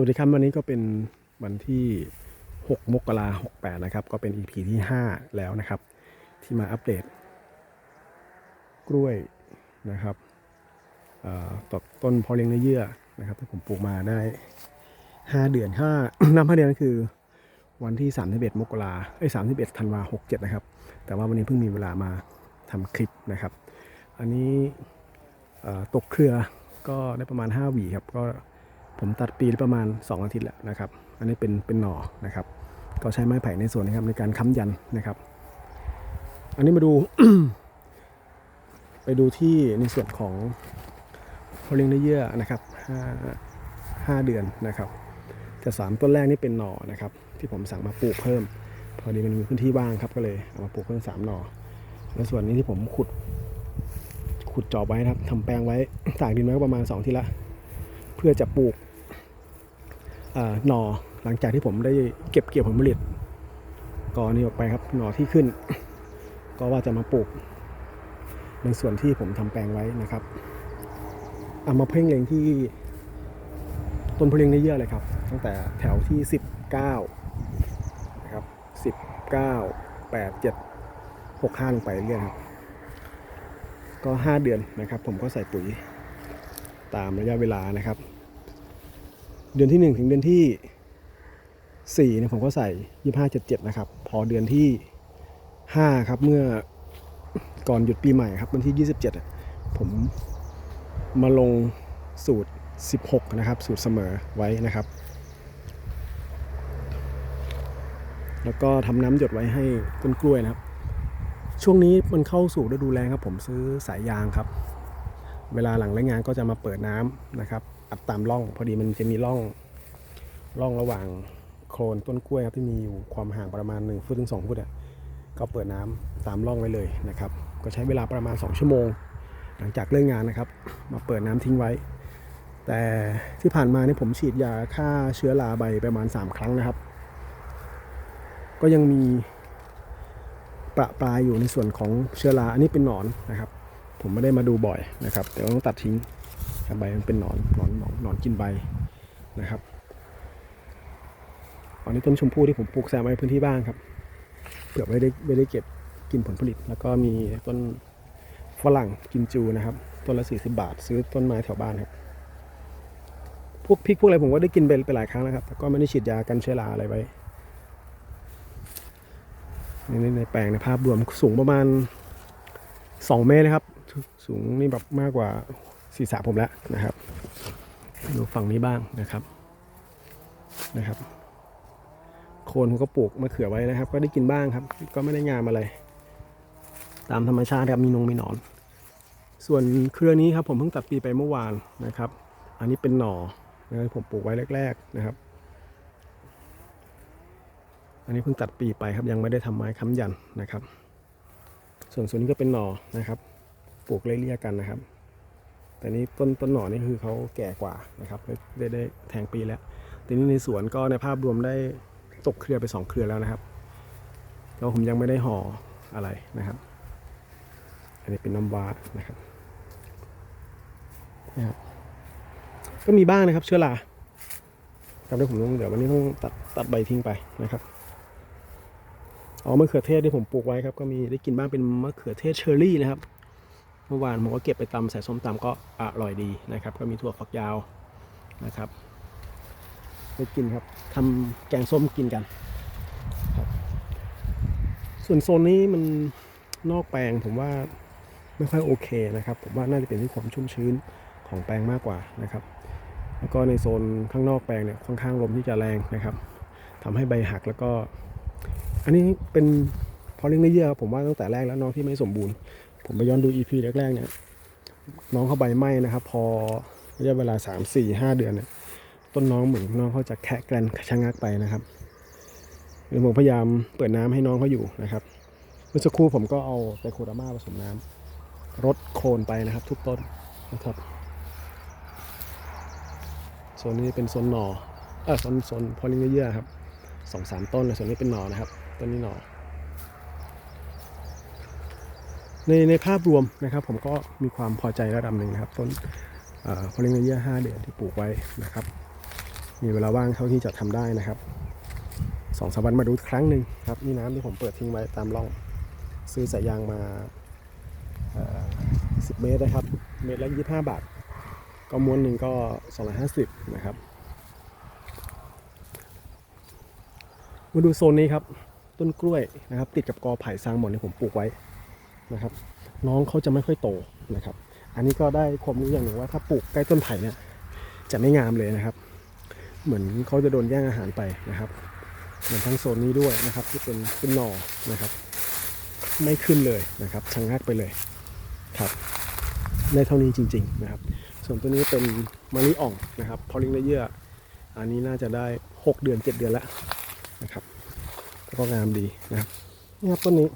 วัสดีครับวันนี้ก็เป็นวันที่ 6 มกราหกแปดนะครับ ก็เป็น EP ที่ 5 แล้วนะครับ ที่มาอัปเดต กล้วยนะครับเอ่อตดต้นพอเลี้ยงเนื้อเยื่อนะครับที่ผมปลูกมาได้ 5 เดือนถ้านับ5เดือนก็คือวันที่ 31 มกราเอ้31ธันวา67นะครับ แต่ว่าวันนี้เพิ่งมีเวลามาทำคลิปนะครับ อันนี้ตกเครือก็ได้ประมาณ 5 หวีครับก็ ผมตัดปีประมาณ 2 อาทิตย์แล้วนะครับ อันนี้เป็นเป็นหน่อนะครับ ก็ใช้ไม้ไผ่ในส่วนนะครับในการค้ำยันนะครับ อันนี้มาดู ไปดูที่ในส่วนของพอเลี้ยงเนื้อเยื่อนะครับห้าเดือนนะครับแต่สามต้นแรกนี่เป็นหน่อนะครับ ที่ผมสั่งมาปลูกเพิ่ม พอดีมันมีพื้นที่ว่างครับก็เลยเอามาปลูกเพิ่มสามหน่อแล้วส่วนนี้ที่ผมขุด ขุดจอบไว้นะครับทำแปลงไว้ตากดินไว้ก็ประมาณ2ทีละ เพื่อจะปลูก หน่อหลังจากที่ผมได้เก็บเกี่ยวผลผลิตกอนี้ออกไปครับหน่อที่ขึ้น ก็ว่าจะมาปลูก ในส่วนที่ผมทำแปลงไว้นะครับเอามาเพ่งเล็งที่ต้นพะเลียงเนื้เยื่อเลยครับ ตั้งแต่แถวที่ 19นะครับ19 8 7 6 5ลงไปเรื่อยครับ ก็ 5 เดือนนะครับ ผมก็ใส่ปุ๋ยตามระยะเวลานะครับ เดือนที่ 1 ถึงเดือนที่4เนี่ยผมก็ใส่25 77นะครับ พอเดือนที่ 5 ครับเมื่อก่อนหยุดปีใหม่ครับวันที่ 27 ผมมาลงสูตร 16 นะครับ สูตรเสมอไว้นะครับ แล้วก็ทำน้ำหยดไว้ให้ต้นกล้วยนะครับ ช่วงนี้มันเข้าสู่ฤดูแล้งครับ ผมซื้อสายยางครับ เวลาหลังแล้งงานก็จะมาเปิดน้ำนะครับ อัดตามร่อง พอดีมันจะมีร่องร่องระหว่างโคนต้นกล้วยครับที่มีอยู่ความห่างประมาณ1ฟุตถึง2ฟุตอะก็เปิดน้ำตามร่องไว้เลยนะครับ ก็ใช้เวลาประมาณ 2 ชั่วโมง หลังจากเลิกงานนะครับ มาเปิดน้ำทิ้งไว้ แต่ที่ผ่านมาเนี่ยผมฉีดยาฆ่าเชื้อราใบประมาณ 3 ครั้งนะครับ ก็ยังมีประปรายอยู่ในส่วนของเชื้อราอันนี้เป็นหนอนนะครับ ผมไม่ได้มาดูบ่อยนะครับ แต่ต้องตัดทิ้ง ใบมันเป็นหนอนหนอนหนอนหนอนกินใบนะครับอันนี้ต้นชมพู่ที่ผมปลูกแซมไว้ในพื้นที่บ้านครับเผื่อไม่ได้ไม่ได้เก็บกินผลผลิต แล้วก็มีต้นฝรั่งกิมจูนะครับ ต้นละ40บาท ซื้อต้นไม้แถวบ้านครับ พวกพริกพวกอะไรผมก็ได้กินไปไปหลายครั้งแล้วครับแต่ก็ไม่ได้ฉีดยากันเชื้อราอะไรไว้ในในแปลงในภาพรวมสูงประมาณ2เมตรนะครับ สูงนี่แบบมากกว่า ศีรษะผมแล้วนะครับ ดูฝั่งนี้บ้างนะครับนะครับ โคนผมก็ปลูกมะเขือไว้นะครับ ก็ได้กินบ้างครับ ก็ไม่ได้งามอะไร ตามธรรมชาติครับมีนงมีหนอน ส่วนเครือนี้ครับผมเพิ่งตัดปีไปเมื่อวานนะครับ อันนี้เป็นหน่อนะผมปลูกไว้แรก ๆนะครับ อันนี้เพิ่งตัดปีไปครับยังไม่ได้ทำไม้ค้ำยันนะครับ ส่วนส่วนนี้ก็เป็นหน่อนะครับ ปลูกเลี่ยๆกันนะครับ แต่นี้ต้นต้นหน่อนี่คือเขาแก่กว่านะครับได้ได้ไดแทงปีแล้วทีนี้ในสวนก็ในภาพรวมได้ตกเครือไปสองเครือแล้วนะครับแล้วผมยังไม่ได้ห่ออะไรนะครับ อันนี้เป็นน้ำว้านะครับนะครับก็มีบ้างนะครับเชื้อราครับเดี๋ยวผมต้องเดี๋ยววันนี้ต้องตัดตัดใบทิ้งไปนะครับอ๋อมะเขือเทศที่ผมปลูกไว้ครับก็มีได้กินบ้างเป็นมะเขือเทศเชอร์รี่นะครับ เมื่อวานผมก็เก็บไปตำใส่ส้มตำก็อร่อยดีนะครับ ก็มีถั่วฝักยาวนะครับได้กินครับทำแกงส้มกินกัน ส่วนโซนนี้มันนอกแปลงผมว่าไม่ค่อยโอเคนะครับ ผมว่าน่าจะเป็นที่ความชุ่มชื้นของแปลงมากกว่านะครับ แล้วก็ในโซนข้างนอกแปลงเนี่ยค่อนข้างลมที่จะแรงนะครับทำให้ใบหักแล้วก็ อันนี้เป็นพอเลี้ยงเนื้อเยื่อครับผมว่าตั้งแต่แรกแล้วน้องที่ไม่สมบูรณ์ ผมไปย้อนดู EP แรกๆเนี่ยน้องเขาใบไหม้นะครับ พอระยะเวลา3 4 5เดือนเนี่ยต้นน้องเหมือนน้องเขาจะแคะแกรนชะงักไปนะครับเดี๋ยวผมพยายามเปิดน้ำให้น้องเขาอยู่นะครับเมื่อสักครู่ผมก็เอาไตโคดาม่าผสมน้ำรดโคนไปนะครับ ทุกต้นนะครับโซนนี้เป็นโซนหน่อเออโซนโซนพอเลี้ยงเนื้อเยื่อครับสองสามต้นนะส่วนนี้เป็นหนอนะครับต้นนี้หน่อ ในในภาพรวมนะครับ ผมก็มีความพอใจระดับหนึ่งนะครับ ต้นพอลี้งเนื้อเยื่อห้าเดือนที่ปลูกไว้นะครับ มีเวลาว่างเท่าที่จะทำได้นะครับสองสามวันมาดูครั้งหนึ่งครับนี่น้ำที่ผมเปิดทิ้งไว้ตามร่อง ซื้อสายยางมาสิบเมตรนะครับ เมตรละยี่ห้าบาท ก็ม้วนหนึ่งก็สองร้อยห้าสิบนะครับมาดูโซนนี้ครับ ต้นกล้วยนะครับ ติดกับกอไผ่ซางหมดที่ผมปลูกไว้ นะครับ น้องเขาจะไม่ค่อยโตนะครับ อันนี้ก็ได้ความรู้อย่างหนึ่งว่าถ้าปลูกใกล้ต้นไผ่เนี่ยจะไม่งามเลยนะครับ เหมือนเขาจะโดนแย่งอาหารไปนะครับเหมือนทั้งโซนนี้ด้วยนะครับ ที่เป็นเป็นหน่อนะครับ ไม่ขึ้นเลยนะครับชะงงักไปเลยครับได้เท่านี้จริง ๆนะครับ ส่วนตัวนี้เป็นมะลิอ่องนะครับพอลิงเลเยอร์อันนี้น่าจะได้ 6 เดือน 7 เดือนแล้วนะครับก็งามดีนะครับนี่ครับต้นนี้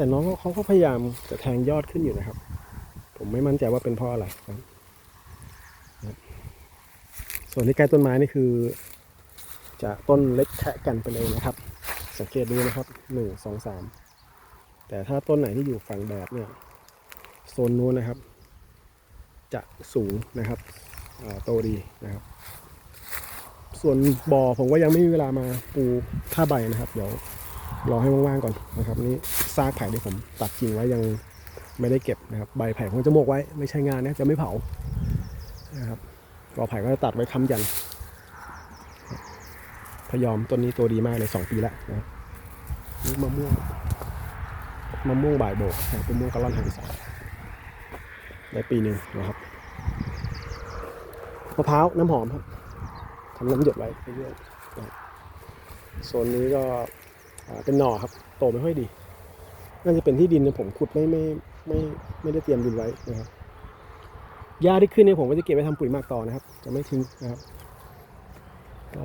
แต่น้องเขาก็พยายามจะแทงยอดขึ้นอยู่นะครับ ผมไม่มั่นใจว่าเป็นเพราะอะไรครับส่วนที่ใกล้ต้นไม้นี่คือจะต้นเล็กแทะกันไปเลยนะครับ สังเกตดูนะครับหนึ่งสองสามแต่ถ้าต้นไหนที่อยู่ฝั่งแบบเนี่ยโซนนู้นนะครับ จะสูงนะครับโตดีนะครับ ส่วนบ่อผมก็ยังไม่มีเวลามาปูผ้าใบนะครับ เดี๋ยว รอให้ว่างๆก่อนนะครับนี่ซากไผ่ที่ผมตัดกิ่งไว้ยังไม่ได้เก็บนะครับใบไผ่ผมจะโมกไว้ไม่ใช่งานนะจะไม่เผานะครับกอไผ่ก็จะตัดไว้ค้ำยันพยอมต้นนี้ตัวดีมากเลยสองปีแล้วนะนี่มะม่วงมะม่วงบ่ายโบกนะครับมะม่วงกะล่อนหางสายได้ปีหนึ่งนะครับมะพร้าวน้ำหอมครับทำน้ำหยดไว้เรื่อยๆโซนนี้ก็ เป็นหน่อครับ โตไม่ค่อยดี น่าจะเป็นที่ดินเนี่ยผมขุดไม่ไม่ไม่ไม่ได้เตรียมดินไว้นะครับหญ้าที่ขึ้นเนี่ยผมก็จะเก็บไว้ทำปุ๋ยมักต่อนะครับ จะไม่ทิ้งนะครับก็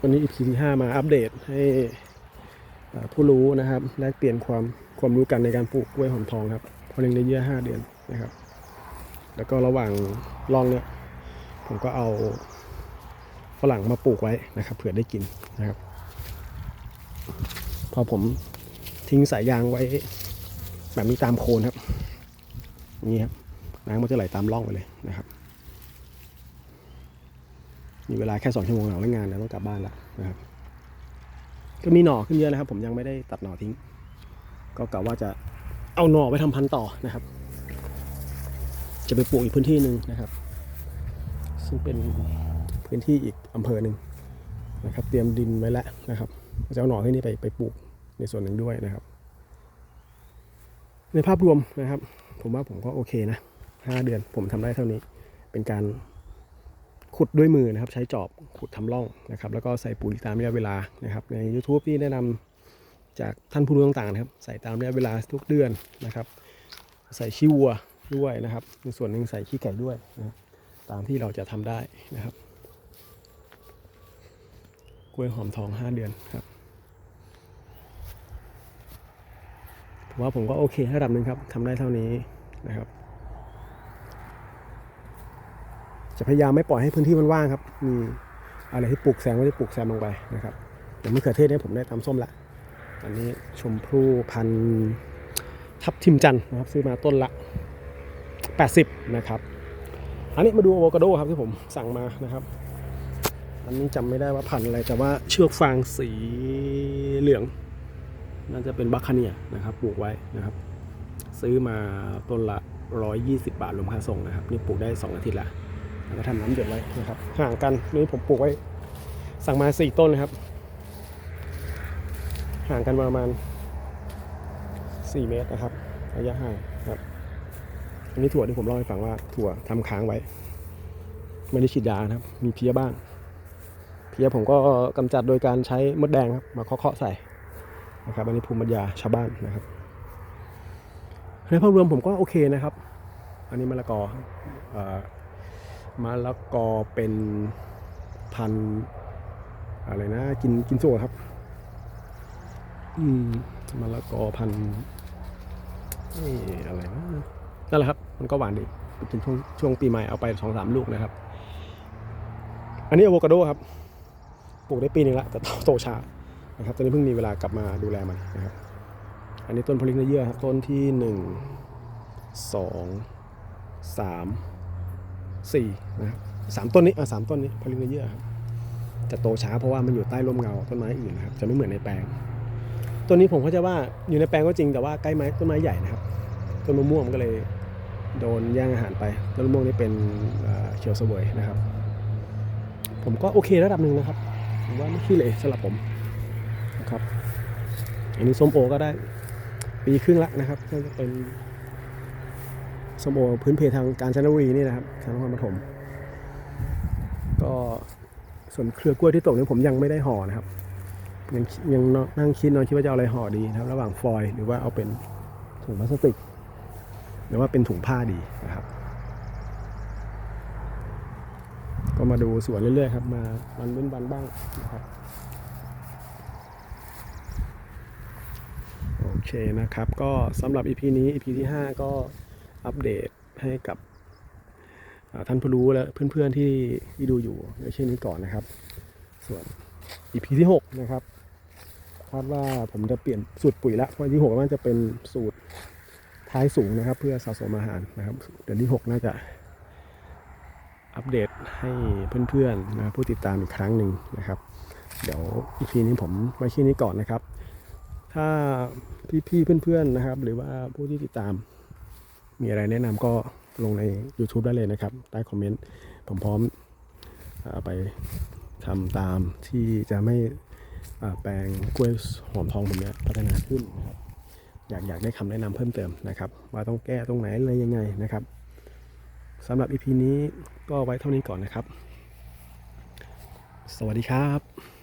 วันนี้ EP ที่5มาอัปเดตให้ผู้รู้นะครับแลกเปลี่ยนความความรู้กันในการปลูกกล้วยหอมทองครับพอเลี้ยงได้เยอะ5เดือนนะครับ แล้วก็ระหว่างลองเนี่ยผมก็เอาฝรั่งมาปลูกไว้นะครับ เผื่อได้กินนะครับ พอผมทิ้งสายยางไว้ แบบนี้ตามโคนครับนี้ครับน้ำมันจะไหลตามร่องไปเลยนะครับ มีเวลาแค่สองชั่วโมงหลังเลิกงานแล้วต้องกลับบ้านแล้วนะครับ ก็มีหน่อขึ้นเยอะนะครับ ผมยังไม่ได้ตัดหน่อทิ้ง ก็กะว่าจะเอาหน่อไปทำพันธุ์ต่อนะครับ จะไปปลูกอีกพื้นที่หนึ่งนะครับ ซึ่งเป็นพื้นที่อีกอำเภอหนึ่งนะครับ เตรียมดินไว้แล้วนะครับ จะเอาหน่อที่นี่ไปไปปลูกในส่วนหนึ่งด้วยนะครับ ในภาพรวมนะครับ ผมว่าผมก็โอเคนะห้าเดือนผมทำได้เท่านี้เป็นการขุดด้วยมือนะครับ ใช้จอบขุดทำร่องนะครับ แล้วก็ใส่ปุ๋ยตามระยะเวลานะครับ ใน YouTube ที่แนะนำจากท่านผู้รู้ต่างๆนะครับ ใส่ตามระยะเวลาทุกเดือนนะครับ ใส่ขี้วัวด้วยนะครับ ในส่วนหนึ่งใส่ขี้ไก่ด้วยนะตามที่เราจะทำได้นะครับ ล้วยหอมทอง 5 เดือนครับผมว่าผมก็โอเคระดับหนึ่งครับทำได้เท่านี้นะครับ จะพยายามไม่ปล่อยให้พื้นที่มันว่างครับ มีอะไรที่ปลูกแซมก็จะปลูกแซมลงไปนะครับอย่างมะเขือเทศเนี่ยผมได้ตามส้มละอันนี้ชมพู่พันทับทิมจันนะครับ ซื้อมาต้นละ 80 นะครับ อันนี้มาดูอะโวคาโดครับที่ผมสั่งมานะครับ อันนี้จำไม่ได้ว่าพันอะไรแต่ว่าเชือกฟางสีเหลือง น่าจะเป็นบัคคาเนียนะครับปลูกไว้นะครับ ซื้อมาต้นละ 120 บาทรวมค่าส่งนะครับ นี่ปลูกได้ 2 อาทิตย์ละแล้วก็ทำน้ำหยดไว้นะครับห่างกันนี่ผมปลูกไว้สั่งมาสี่ต้นนะครับ ห่างกันประมาณสี่เมตรนะครับระยะห่างครับอันนี้ถั่วที่ผมเล่าให้ฟังว่าถั่วทำค้างไว้ ไม่ได้ฉีดยานะครับ มีเพี้ยบ้าง เพลี้ยผมก็กำจัดโดยการใช้มดแดงครับมาเคาะๆใส่นะครับอันนี้ภูมิปัญญาชาวบ้านนะครับในภาพรวมผมก็โอเคนะครับ อันนี้มะละกออมะละกอเป็นพันอะไรนะ กินกินโซ่ครับ อืมมะละกอพันธุ์เอ้อะไรนะนั่นแหละครับ มันก็หวานดีไปกินช่วงช่วงปีใหม่เอาไปสองสามลูกนะครับ อันนี้อะโวคาโดครับ ปลูกได้ปีหนึงละแต่โตช้านะครับตอนนี้เพิ่งมีเวลากลับมาดูแลมันนะครับอันนี้ต้นพลิกเนื้อเยื่อครับต้นที่หนึ่งสองสามสี่นะครับสามต้นนี้อะสามต้นนี้พลินเยอครับจะโตช้าเพราะว่ามันอยู่ใต้ร่มเงาต้นไม้อื่นนะครับจะไม่เหมือนในแปลงต้นนี้ผมก็จว่าอยู่ในแปลงก็จริงแต่ว่าใกล้ไม้ต้นไม้ใหญ่นะครับต้นมะม่วงก็เลยโดนแย่งอาหารไปต้นมะม่วงนี่เป็นเขียวสวยนะครับ ผมก็โอเคระดับหนึ่งนะครับ ผมว่าไม่ขี้เหร่สำหรับผมนะครับ อันนี้ส้มโอก็ได้ปีครึ่งละนะครับน่าจะเป็นส้มโอพื้นเพทางกาญจนบุรีนี่นะครับทางนครปฐมก็ส่วนเครือกล้วยที่ตกนี่ผมยังไม่ได้ห่อนะครับ ยังยังนั่งคิดนอนคิดว่าจะเอาอะไรห่อดีนะครับ ระหว่างฟอยล์หรือว่าเอาเป็นถุงพลาสติก หรือว่าเป็นถุงผ้าดีนะครับ ก็มาดูสวนเรื่อยๆครับ มาวันเว้นวันบ้างนะครับโอเคนะครับ ก็สำหรับ EP นี้ EP ที่ 5 ก็อัปเดตให้กับท่านผู้รู้และเพื่อนๆที่ที่ดูอยู่ในเช่นนี้ก่อนนะครับ ส่วน EP ที่ 6 นะครับคาดว่าผมจะเปลี่ยนสูตรปุ๋ยละเพราะที่ 6 น่าจะเป็นสูตรท้ายสูงนะครับ เพื่อสะสมอาหารนะครับเดือนที่ 6 น่าจะ อัปเดตให้เพื่อนๆนะผู้ติดตามอีกครั้งหนึ่งนะครับ เดี๋ยว EP นี้ผมไว้แค่นี้ก่อนนะครับ ถ้าพี่ๆเพื่อนๆนะครับ หรือว่าผู้ที่ติดตาม มีอะไรแนะนำก็ลงใน YouTube ได้เลยนะครับ ใต้คอมเมนต์ผมพร้อมอไปทำตามที่จะไม่แปลงกล้วยหอมทองผมเนี้ยพัฒนาขึ้นนะครับอยากอยากได้คำแนะนำเพิ่มเติมนะครับ ว่าต้องแก้ตรงไหนอะไรยังไงนะครับ สำหรับอีพีนี้ก็ไว้เท่านี้ก่อนนะครับ สวัสดีครับ